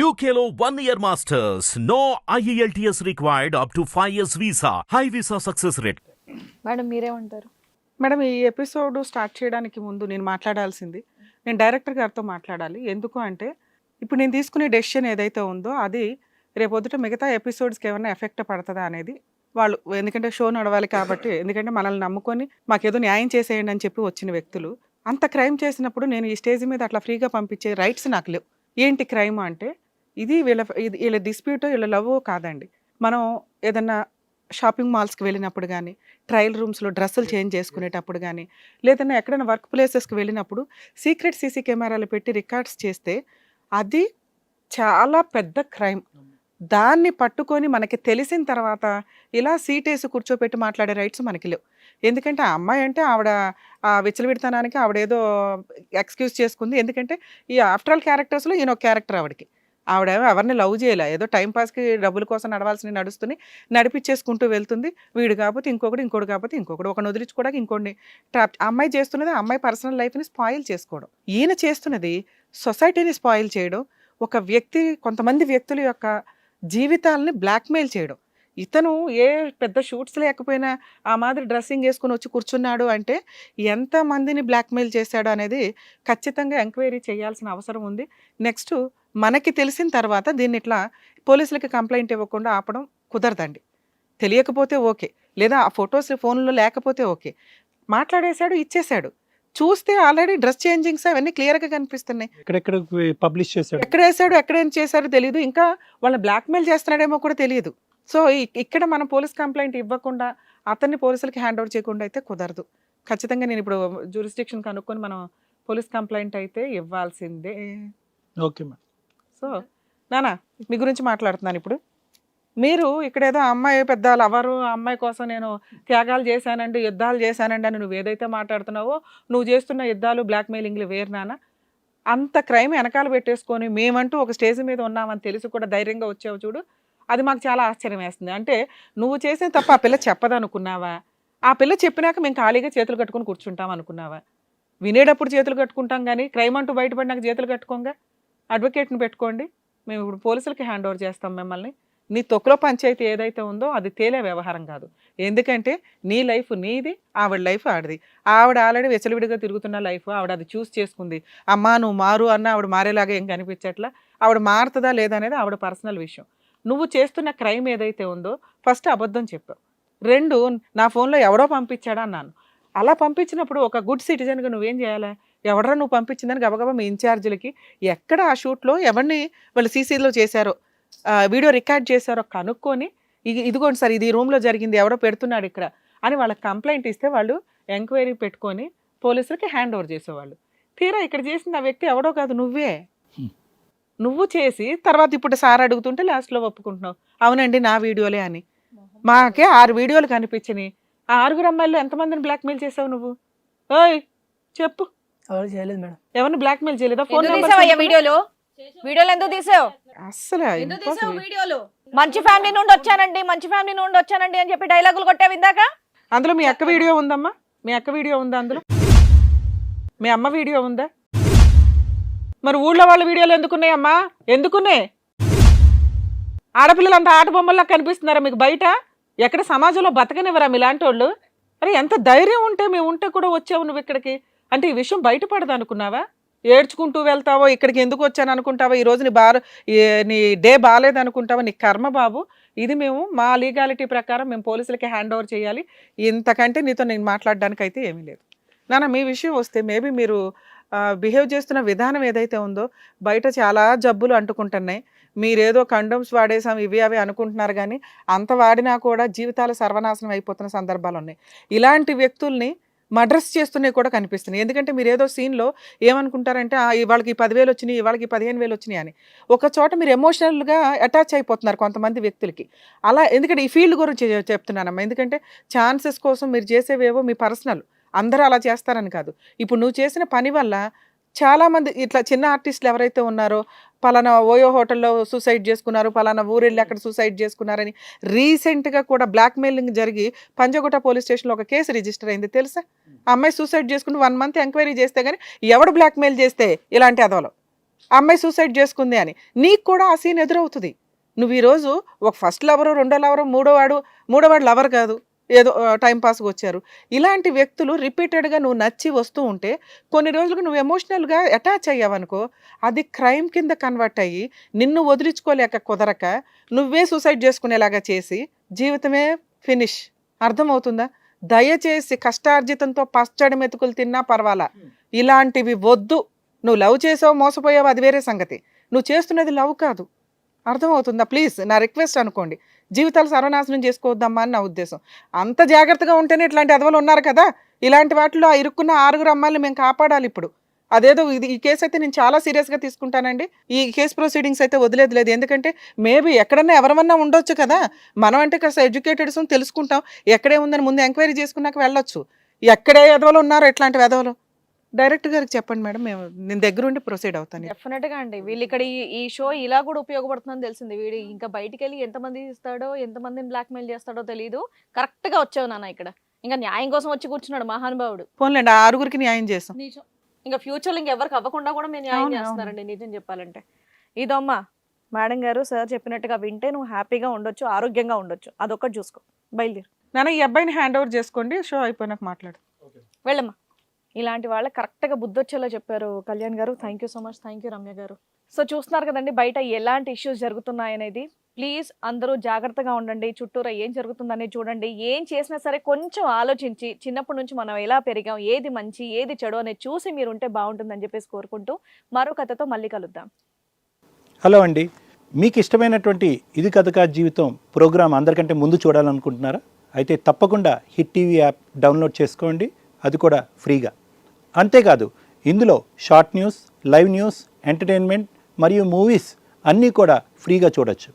One year masters. No E IELTS required up to 5 years visa. High visa success rate. Madam మీరేమంటారు madam ఈ episode start చేయడానికి ముందు నేను మాట్లాడాల్సింది నేను డైరెక్టర్ గారితో మాట్లాడాలి ఎందుకు అంటే ఇప్పుడు నేను తీసుకునే డెసిషన్ ఏదైతే ఉందో అది రేపొద్దుట మిగతా ఎపిసోడ్స్కి ఏమైనా ఎఫెక్ట్ పడుతుందా అనేది వాళ్ళు ఎందుకంటే షో నడవాలి కాబట్టి ఎందుకంటే మనల్ని నమ్ముకొని మాకేదో న్యాయం చేసేయండి అని చెప్పి వచ్చిన వ్యక్తులు అంత క్రైమ్ చేసినప్పుడు నేను ఈ స్టేజ్ మీద అట్లా ఫ్రీగా పంపించే రైట్స్ నాకు లేవు ఏంటి క్రైమ్ అంటే ఇది వీళ్ళ ఇది వీళ్ళ డిస్ప్యూట్ వీళ్ళ లవ్ కాదండి. మనం ఏదన్నా షాపింగ్ మాల్స్కి వెళ్ళినప్పుడు కానీ ట్రయల్ రూమ్స్లో డ్రెస్సులు చేంజ్ చేసుకునేటప్పుడు కానీ లేదన్నా ఎక్కడైనా వర్క్ ప్లేసెస్కి వెళ్ళినప్పుడు సీక్రెట్ సీసీ కెమెరాలు పెట్టి రికార్డ్స్ చేస్తే అది చాలా పెద్ద క్రైమ్ దాన్ని పట్టుకొని మనకి తెలిసిన తర్వాత ఇలా సీట్ వేసి కూర్చోపెట్టి మాట్లాడే రైట్స్ మనకి లేవు. ఎందుకంటే ఆ అమ్మాయి అంటే ఆవిడ ఆ విచ్చలవిడతనానికి ఆవిడ ఏదో ఎక్స్క్యూజ్ చేసుకుంది. ఎందుకంటే ఈ ఆఫ్టర్ ఆల్ క్యారెక్టర్స్లో ఈయన ఒక క్యారెక్టర్ ఆవిడకి. ఆవిడ ఎవరిని లవ్ చేయలే. ఏదో టైం పాస్కి డబ్బుల కోసం నడవాల్సిన నడుస్తుంది నడిపించేసుకుంటూ వెళ్తుంది. వీడు కాకపోతే ఇంకొకటి ఇంకోటి కాకపోతే ఇంకొకటి ఒకటి వదిలించుకోవడానికి ఇంకోటి ట్రాప్ అమ్మాయి చేస్తున్నది ఆ అమ్మాయి పర్సనల్ లైఫ్ని స్పాయిల్ చేసుకోవడం. ఈయన చేస్తున్నది సొసైటీని స్పాయిల్ చేయడం. ఒక వ్యక్తి కొంతమంది వ్యక్తుల యొక్క జీవితాలని బ్లాక్మెయిల్ చేయడం. ఇతను ఏ పెద్ద షూట్స్ లేకపోయినా ఆ మాదిరి డ్రెస్సింగ్ వేసుకుని వచ్చి కూర్చున్నాడు అంటే ఎంత మందిని బ్లాక్మెయిల్ చేశాడు అనేది ఖచ్చితంగా ఎంక్వైరీ చేయాల్సిన అవసరం ఉంది. నెక్స్ట్ మనకి తెలిసిన తర్వాత దీన్ని ఇట్లా పోలీసులకి కంప్లైంట్ ఇవ్వకుండా ఆపడం కుదరదండి. తెలియకపోతే ఓకే. లేదా ఆ ఫొటోస్ ఫోన్లో లేకపోతే ఓకే. మాట్లాడేశాడు ఇచ్చేశాడు. చూస్తే ఆల్రెడీ డ్రెస్ చేంజింగ్స్ అవన్నీ క్లియర్గా కనిపిస్తున్నాయి. ఎక్కడెక్కడ పబ్లిష్ చేశాడు? ఎక్కడ వేసాడు ఎక్కడ ఏం చేశారో తెలియదు ఇంకా వాళ్ళని బ్లాక్మెయిల్ చేస్తున్నాడేమో కూడా తెలియదు. సో ఇక్కడ మనం పోలీస్ కంప్లైంట్ ఇవ్వకుండా అతన్ని పోలీసులకి హ్యాండ్ ఓవర్ చేయకుండా అయితే కుదరదు. ఖచ్చితంగా నేను ఇప్పుడు జ్యూరిస్డిక్షన్ కనుక్కొని మనం పోలీస్ కంప్లైంట్ అయితే ఇవ్వాల్సిందే. ఓకే మేడం సో నానా మీ గురించి మాట్లాడుతున్నాను ఇప్పుడు. మీరు ఇక్కడేదో అమ్మాయి పెద్ద లవరు అమ్మాయి కోసం నేను త్యాగాలు చేశానండి యుద్ధాలు చేశానండి అని నువ్వు ఏదైతే మాట్లాడుతున్నావో నువ్వు చేస్తున్న యుద్ధాలు బ్లాక్మెయిలింగ్లు వేరు నాన్న అంత క్రైమ్ వెనకాల పెట్టేసుకొని మేమంటూ ఒక స్టేజ్ మీద ఉన్నామని తెలిసి కూడా ధైర్యంగా వచ్చావు చూడు. అది మాకు చాలా ఆశ్చర్యం వేస్తుంది అంటే నువ్వు చేసిన తప్ప ఆ పిల్ల చెప్పదనుకున్నావా? ఆ పిల్ల చెప్పినాక మేము ఖాళీగా చేతులు కట్టుకొని కూర్చుంటాం అనుకున్నావా? వినేటప్పుడు చేతులు కట్టుకుంటాం కానీ క్రైమ్ అంటూ బయటపడినాక చేతులు కట్టుకోంగా? అడ్వకేట్ని పెట్టుకోండి. మేము ఇప్పుడు పోలీసులకి హ్యాండ్ ఓవర్ చేస్తాం మిమ్మల్ని. నీ తొక్కులో పంచాయతీ ఏదైతే ఉందో అది తేలే వ్యవహారం కాదు. ఎందుకంటే నీ లైఫ్ నీది ఆవిడ లైఫ్ ఆవిడది ఆవిడ ఆల్రెడీ వెచ్చలివిడిగా తిరుగుతున్న లైఫ్ ఆవిడ అది చూస్ చేసుకుంది. అమ్మా నువ్వు మారు అన్న ఆవిడ మారేలాగా ఏం కనిపించట్లా? ఆవిడ మారుతుందా లేదా అనేది ఆవిడ పర్సనల్ విషయం. నువ్వు చేస్తున్న క్రైమ్ ఏదైతే ఉందో ఫస్ట్ అబద్ధం చెప్పావు. రెండు నా ఫోన్లో ఎవడో పంపించాడా అన్నాను. అలా పంపించినప్పుడు ఒక గుడ్ సిటిజన్గా నువ్వేం చేయాలి? ఎవడరా నువ్వు పంపించిందని గబగబా మీ ఇన్ఛార్జీలకి ఎక్కడ ఆ షూట్లో ఎవరిని వాళ్ళు సీసీలో చేశారో వీడియో రికార్డ్ చేశారో కనుక్కొని ఇది ఇదిగోండి సార్ ఇది రూమ్లో జరిగింది ఎవడో పెడుతున్నాడు ఇక్కడ అని వాళ్ళకి కంప్లైంట్ ఇస్తే వాళ్ళు ఎంక్వైరీ పెట్టుకొని పోలీసులకి హ్యాండ్ ఓవర్ చేసేవాళ్ళు. తీరా ఇక్కడ చేసిన ఆ వ్యక్తి ఎవడో కాదు నువ్వే. నువ్వు చేసి తర్వాత ఇప్పుడు సార్ అడుగుతుంటే లాస్ట్లో ఒప్పుకుంటున్నావు. అవునండి నా వీడియోలే అని. మాకే ఆరు వీడియోలు కనిపించినాయి. ఆ ఆరుగురు అమ్మాయిలు ఎంతమందిని బ్లాక్మెయిల్ చేసావు నువ్వు? ఓయ్ చెప్పు. ఎవరు చేయలేదు మేడం. ఎవరిని బ్లాక్మెయిల్ చేయలేదా? ఫోన్ వీడియోలు? వీడియోలు ఎందుకు తీసావు. వీడియోలు? మంచి ఫ్యామిలీ నుండి వచ్చానండి మంచి ఫ్యామిలీ నుండి వచ్చానండి అని చెప్పి డైలాగులు కొట్టావు ఇందాక? అందులో మీ అక్క వీడియో ఉందమ్మా. మీ అక్క వీడియో ఉందా అందులో? మీ అమ్మ వీడియో ఉందా? మరి ఊళ్ళో వాళ్ళ వీడియోలు ఎందుకున్నాయమ్మా ఎందుకున్నాయి? ఆడపిల్లలు అంత ఆట బొమ్మల్లా కనిపిస్తున్నారా మీకు బయట? ఎక్కడ సమాజంలో బతకనివ్వరా మీలాంటి వాళ్ళు అరే ఎంత ధైర్యం ఉంటే మేము ఉంటే కూడా వచ్చావు నువ్వు ఇక్కడికి. అంటే ఈ విషయం బయటపడదు అనుకున్నావా? ఏడ్చుకుంటూ వెళ్తావో ఇక్కడికి ఎందుకు వచ్చాను అనుకుంటావా ఈ నీ బార నీ డే బాగాలేదు అనుకుంటావా నీ కర్మ బాబు. ఇది మేము మా లీగాలిటీ ప్రకారం మేము పోలీసులకి హ్యాండ్ ఓవర్ చేయాలి. ఇంతకంటే నీతో నేను మాట్లాడడానికి అయితే ఏమీ లేదు. నాన్న మీ విషయం వస్తే మేబీ మీరు బిహేవ్ చేస్తున్న విధానం ఏదైతే ఉందో బయట చాలా జబ్బులు అంటుకుంటున్నాయి. మీరేదో కండోమ్స్ వాడేసాం ఇవి అవి అనుకుంటున్నారు కానీ అంత వాడినా కూడా జీవితాలు సర్వనాశనం అయిపోతున్న సందర్భాలు ఉన్నాయి. ఇలాంటి వ్యక్తుల్ని మడ్రస్ చేస్తున్నాయి కూడా కనిపిస్తున్నాయి. ఎందుకంటే మీరు ఏదో సీన్లో ఏమనుకుంటారంటే "ఆ, ఇవాళకి పదివేలు వచ్చినాయి ఇవాళకి పదిహేను వేలు వచ్చినాయి అని. ఒక చోట మీరు ఎమోషనల్గా అటాచ్ అయిపోతున్నారు కొంతమంది వ్యక్తులకి. అలా ఎందుకంటే ఈ ఫీల్డ్ గురించి చెప్తున్నానమ్మా. ఎందుకంటే ఛాన్సెస్ కోసం మీరు చేసేవేవో మీ పర్సనల్. అందరూ అలా చేస్తారని కాదు. ఇప్పుడు నువ్వు చేసిన పని వల్ల చాలామంది ఇట్లా చిన్న ఆర్టిస్టులు ఎవరైతే ఉన్నారో పలానా ఓయో హోటల్లో సూసైడ్ చేసుకున్నారు పలానా ఊరెళ్ళి అక్కడ సూసైడ్ చేసుకున్నారని రీసెంట్గా కూడా బ్లాక్మెయిలింగ్ జరిగి పంజగుట్ట పోలీస్ స్టేషన్లో ఒక కేసు రిజిస్టర్ అయింది తెలుసా? ఆ అమ్మాయి సూసైడ్ చేసుకుని వన్ మంత్ ఎంక్వైరీ చేస్తే కానీ ఎవడు బ్లాక్మెయిల్ చేస్తే ఇలాంటి అదవలో అమ్మాయి సూసైడ్ చేసుకుంది అని. నీకు కూడా ఆ సీన్ ఎదురవుతుంది. నువ్వు ఈరోజు ఒక ఫస్ట్ లవరు రెండో లవరు మూడో వాడు మూడో వాడు లవర్ కాదు. ఏదో టైం పాస్కి వచ్చారు. ఇలాంటి వ్యక్తులు రిపీటెడ్గా నువ్వు నచ్చి వస్తూ ఉంటే కొన్ని రోజులకు నువ్వు ఎమోషనల్గా అటాచ్ అయ్యావనుకో అది క్రైమ్ కింద కన్వర్ట్ అయ్యి నిన్ను వదిలించుకోలేక కుదరక నువ్వే సూసైడ్ చేసుకునేలాగా చేసి జీవితమే ఫినిష్. అర్థమవుతుందా? దయచేసి కష్టార్జితంతో పచ్చడి మెతుకులు తిన్నా పర్వాలా? ఇలాంటివి వద్దు. నువ్వు లవ్ చేసావు మోసపోయావు అది వేరే సంగతి. నువ్వు చేస్తున్నది లవ్ కాదు. అర్థమవుతుందా? ప్లీజ్ నా రిక్వెస్ట్ అనుకోండి. జీవితాలు సర్వనాశనం చేసుకోవద్దమ్మా అని నా ఉద్దేశం. అంత జాగ్రత్తగా ఉంటేనే ఇట్లాంటి అదవలు ఉన్నారు కదా. ఇలాంటి వాటిలో ఆ ఇరుక్కున్న ఆరుగురు అమ్మాయిలు మేము కాపాడాలి ఇప్పుడు. అదేదో ఇది ఈ కేసు అయితే నేను చాలా సీరియస్గా తీసుకుంటానండి. ఈ కేసు ప్రొసీడింగ్స్ అయితే వదిలేదు లేదు. ఎందుకంటే మేబీ ఎక్కడన్నా ఎవరమన్నా ఉండొచ్చు కదా. మనం అంటే కాస్త ఎడ్యుకేటెడ్స్ తెలుసుకుంటాం. ఎక్కడే ఉందని ముందు ఎంక్వైరీ చేసుకున్నాక వెళ్ళొచ్చు. ఎక్కడే ఎదవలు ఉన్నారు ఇట్లాంటి ఎదవలు డైరెక్ట్ గారికి చెప్పండి మేడం మేము నేను దగ్గరుండి ప్రొసీడ్ అవుతాను. డెఫినెట్గా అండి. వీళ్ళు ఇక్కడ ఈ- షో ఇలా కూడా ఉపయోగపడుతుందని తెలిసింది. వీడు ఇంకా బయటికి వెళ్ళి ఎంతమంది ఇస్తాడో ఎంతమందిని బ్లాక్ మెయిల్ చేస్తాడో తెలియదు కరెక్ట్గా వచ్చావు నాన్న ఇక్కడ. ఇంకా న్యాయం కోసం వచ్చి కూర్చున్నాడు మహానుభావుడు. పోన్లేండి ఆ ఆరుగురికి న్యాయం చేస్తాం ఇంకా ఫ్యూచర్లో ఇంకెవరికి అవ్వకుండా కూడా మేము న్యాయం చేస్తున్నారండి నిజం చెప్పాలంటే. ఇదమ్మా మేడం గారు సార్ చెప్పినట్టుగా వింటే నువ్వు హ్యాపీగా ఉండొచ్చు ఆరోగ్యంగా ఉండొచ్చు. అదొక్కటి చూసుకో. బయలుదేరు. నాన్న ఈ అబ్బాయిని హ్యాండ్ ఓవర్ చేసుకోండి షో అయిపోయినాక మాట్లాడు. వెళ్ళమ్మా. ఇలాంటి వాళ్ళ కరెక్ట్గా బుద్ధొచ్చేలా చెప్పారు Kalyan garu. Thank you so much thank you Ramya garu. So చూస్తున్నారు కదండి బయట ఎలాంటి ఇష్యూస్ జరుగుతున్నాయనేది ప్లీజ్ అందరూ జాగ్రత్తగా ఉండండి. చుట్టూరా ఏం జరుగుతుందని చూడండి. ఏం చేసినా సరే కొంచెం ఆలోచించి చిన్నప్పటి నుంచి మనం ఎలా పెరిగాం ఏది మంచి ఏది చెడు అనేది చూసి మీరు ఉంటే బాగుంటుందని చెప్పేసి కోరుకుంటూ మరో కథతో మళ్ళీ కలుద్దాం. హలో అండి. మీకు ఇష్టమైనటువంటి ఇది కథకా జీవితం ప్రోగ్రాం అందరికంటే ముందు చూడాలనుకుంటున్నారా? అయితే తప్పకుండా హిట్ టీవీ యాప్ డౌన్లోడ్ చేసుకోండి. అది కూడా ఫ్రీగా. అంతేకాదు ఇందులో short news live news entertainment మరియు మూవీస్ అన్నీ కూడా ఫ్రీగా చూడొచ్చు.